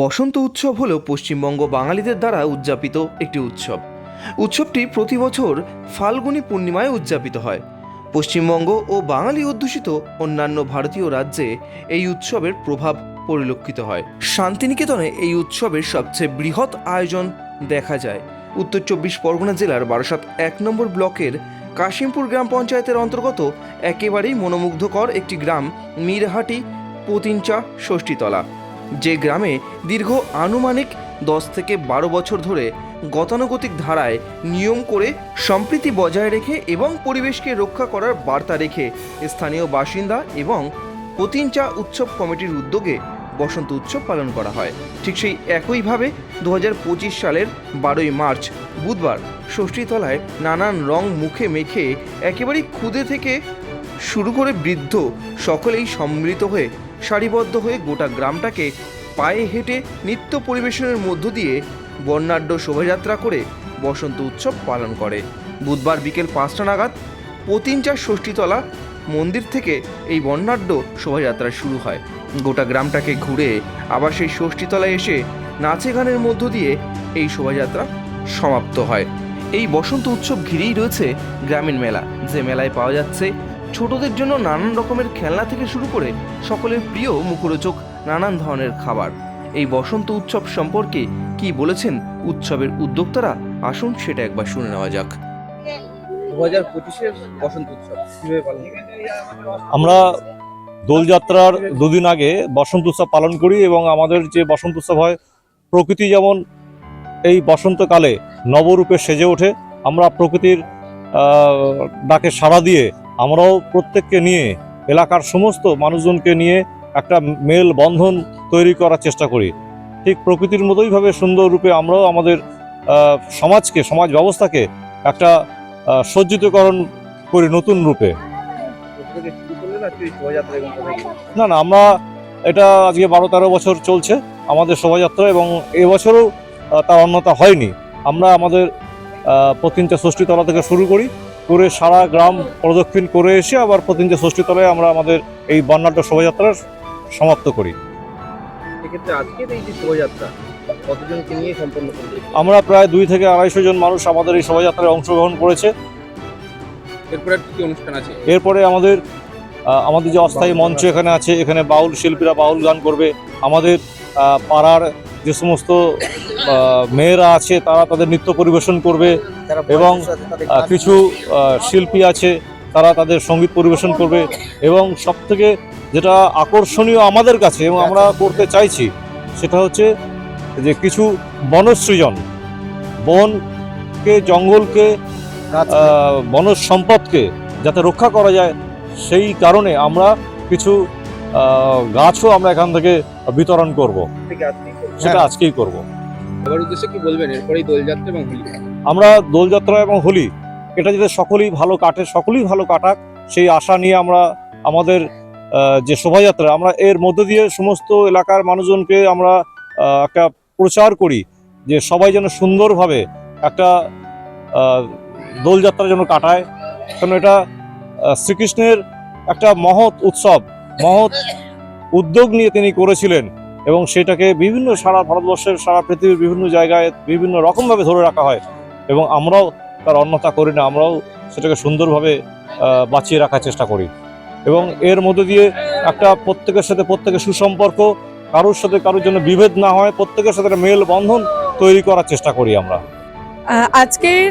বসন্ত উৎসব হল পশ্চিমবঙ্গ বাঙালিদের দ্বারা উদযাপিত একটি উৎসব। উৎসবটি প্রতি বছর ফাল্গুনী পূর্ণিমায় উদযাপিত হয়। পশ্চিমবঙ্গ ও বাঙালি অধ্যুষিত অন্যান্য ভারতীয় রাজ্যে এই উৎসবের প্রভাব পরিলক্ষিত হয়। শান্তিনিকেতনে এই উৎসবের সবচেয়ে বৃহৎ আয়োজন দেখা যায়। উত্তর চব্বিশ পরগনা জেলার বারাসাত এক নম্বর ব্লকের কাশিমপুর গ্রাম পঞ্চায়েতের অন্তর্গত একেবারেই মনোমুগ্ধকর একটি গ্রাম, মিরহাটি, পতিনচা, ষষ্ঠীতলা। যে গ্রামে দীর্ঘ আনুমানিক দশ থেকে বারো বছর ধরে গতানুগতিক ধারায় নিয়ম করে সম্প্রীতি বজায় রেখে এবং পরিবেশকে রক্ষা করার বার্তা রেখে স্থানীয় বাসিন্দা এবং পতিনচা উৎসব কমিটির উদ্যোগে বসন্ত উৎসব পালন করা হয়। ঠিক সেই একইভাবে দু হাজার পঁচিশ সালের বারোই মার্চ বুধবার ষষ্ঠীতলায় নানান রং মুখে মেখে একেবারেই ক্ষুদে থেকে শুরু করে বৃদ্ধ সকলেই সম্মিলিত হয়ে সারিবদ্ধ হয়ে গোটা গ্রামটাকে পায়ে হেঁটে নৃত্য পরিবেশনের মধ্য দিয়ে বর্ণাঢ্য শোভাযাত্রা করে বসন্ত উৎসব পালন করে। বুধবার বিকেল পাঁচটা নাগাদ পতিনচা ষষ্ঠীতলা মন্দির থেকে এই বর্ণাঢ্য শোভাযাত্রা শুরু হয়। গোটা গ্রামটাকে ঘুরে আবার সেই ষষ্ঠীতলায় এসে নাচে গানের মধ্য দিয়ে এই শোভাযাত্রা সমাপ্ত হয়। এই বসন্ত উৎসব ঘিরেই রয়েছে গ্রামীণ মেলা। যে মেলায় পাওয়া যাচ্ছে ছোটদের জন্য নানান রকমের খেলনা থেকে শুরু করে সকলের প্রিয় মুখরোচক নানান ধরনের খাবার। এই বসন্ত উৎসব সম্পর্কে কি বলেছেন উৎসবের উদ্যোক্তারা? আসুন সেটা একবার শুনে নেওয়া যাক। দু হাজার পঁচিশের বসন্ত উৎসব? আমরা দোলযাত্রার দুদিন আগে বসন্ত উৎসব পালন করি এবং আমাদের যে বসন্ত উৎসব হয় প্রকৃতি যেমন এই বসন্তকালে নবরূপে সেজে ওঠে আমরা প্রকৃতির ডাকে সাড়া দিয়ে আমরাও প্রত্যেককে নিয়ে, এলাকার সমস্ত মানুষজনকে নিয়ে একটা মেল বন্ধন তৈরি করার চেষ্টা করি। ঠিক প্রকৃতির মতোইভাবে সুন্দর রূপে আমরাও আমাদের সমাজকে, সমাজ ব্যবস্থাকে একটা সজ্জিতকরণ করি নতুন রূপে? না না, আমরা এটা আজকে বারো তেরো বছর চলছে আমাদের শোভাযাত্রা এবং এবছরও তার অন্যতা হয়নি। আমরা আমাদের পতিনচা ষষ্ঠীতলা থেকে শুরু করি। করে সারা গ্রাম প্রদক্ষিণ করে এসে আবার পতিনচা ষষ্ঠীতলায় আমরা আমাদের এই বর্ণাঢ্য শোভাযাত্রা সমাপ্ত করি। সেক্ষেত্রে আজকের এই যে শোভাযাত্রা কতজনকে নিয়ে সম্পন্ন করলেন আমরা প্রায় দুই থেকে আড়াইশো জন মানুষ আমাদের এই শোভাযাত্রায় অংশগ্রহণ করেছে। এরপরে কি অনুষ্ঠান আছে? এরপরে আমাদের আমাদের যে অস্থায়ী মঞ্চ এখানে আছে এখানে বাউল শিল্পীরা বাউল গান করবে। আমাদের পাড়ার যে সমস্ত মেয়েরা আছে তারা তাদের নৃত্য পরিবেশন করবে এবং, কিছু শিল্পী আছে তারা তাদের সংগীত পরিবেশন করবে এবং সবথেকে যেটা আকর্ষণীয় আমাদের কাছে এবং আমরা করতে চাইছি সেটা হচ্ছে যে কিছু বনসৃজন বনকে জঙ্গলকে বনজ সম্পদকে যাতে রক্ষা করা যায় সেই কারণে আমরা কিছু গাছও আমরা এখান থেকে বিতরণ করব। সেটা আজকেই করব। সবার উদ্দেশ্যে কি বলবেন? এরপরেই দোলযাত্রা এবং হোলি। আমরা দোলযাত্রা এবং হোলি এটা যাতে সকলেই ভালো কাটে সকলেই ভালো কাটাক সেই আশা নিয়ে আমরা আমাদের যে শোভাযাত্রা আমরা এর মধ্যে দিয়ে সমস্ত এলাকার মানুষজনকে আমরা একটা প্রচার করি যে সবাই যেন সুন্দরভাবে একটা দোলযাত্রা যেন কাটায়। কারণ এটা শ্রীকৃষ্ণের একটা মহৎ উৎসব। মহৎ উদ্যোগ নিয়ে তিনি করেছিলেন এবং সেটাকে বিভিন্ন সারা ভারতবর্ষের সারা পৃথিবীর বিভিন্ন জায়গায় বিভিন্ন রকমভাবে ধরে রাখা হয় এবং আমরাও তার অন্যতা করি না, আমরাও সেটাকে সুন্দরভাবে বাঁচিয়ে রাখার চেষ্টা করি। এবং এর মধ্যে দিয়ে একটা প্রত্যেকের সাথে প্রত্যেকের সুসম্পর্ক, কারোর সাথে কারোর জন্য বিভেদ না হয়, প্রত্যেকের সাথে একটা মেল বন্ধন তৈরি করার চেষ্টা করি আমরা। আজকের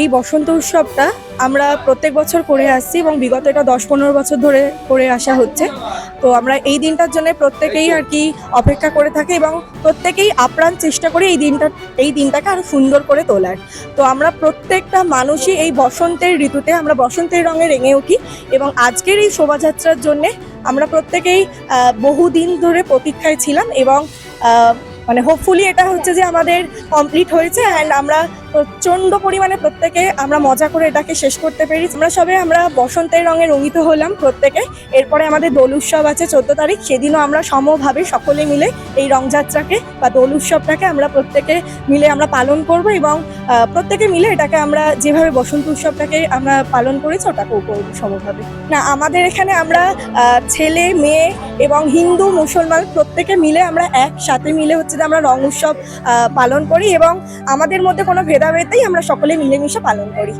এই বসন্ত উৎসবটা আমরা প্রত্যেক বছর করে আসছি এবং বিগত এটা দশ পনেরো বছর ধরে করে আসা হচ্ছে। তো আমরা এই দিনটার জন্য প্রত্যেকেই আর কি অপেক্ষা করে থাকি এবং প্রত্যেকেই আপ্রাণ চেষ্টা করি এই দিনটা, এই দিনটাকে আরও সুন্দর করে তোলার। তো আমরা প্রত্যেকটা মানুষই এই বসন্তের ঋতুতে আমরা বসন্তের রঙে রেঙে উঠি এবং আজকের এই শোভাযাত্রার জন্যে আমরা প্রত্যেকেই বহুদিন ধরে প্রতীক্ষায় ছিলাম এবং মানে হোপফুলি এটা হচ্ছে যে আমাদের কমপ্লিট হয়েছে অ্যান্ড আমরা প্রচণ্ড পরিমাণে প্রত্যেকে আমরা মজা করে এটাকে শেষ করতে পেরেছি। আমরা সবে আমরা বসন্তের রঙে রঙিত হলাম প্রত্যেকে। এরপরে আমাদের দোল উৎসব আছে চোদ্দ তারিখ। সেদিনও আমরা সমভাবে সকলে মিলে এই রংযাত্রাকে বা দোল উৎসবটাকে আমরা প্রত্যেকে মিলে আমরা পালন করব এবং প্রত্যেকে মিলে এটাকে আমরা যেভাবে বসন্ত উৎসবটাকে আমরা পালন করেছি ওটাকেও করব সমভাবে। না, আমাদের এখানে আমরা ছেলে, মেয়ে এবং হিন্দু, মুসলমান প্রত্যেকে মিলে আমরা একসাথে মিলে হচ্ছে যে আমরা রং উৎসব পালন করি এবং আমাদের মধ্যে কোনো ভেদাভেদেই আমরা সকলে মিলেমিশে পালন করি।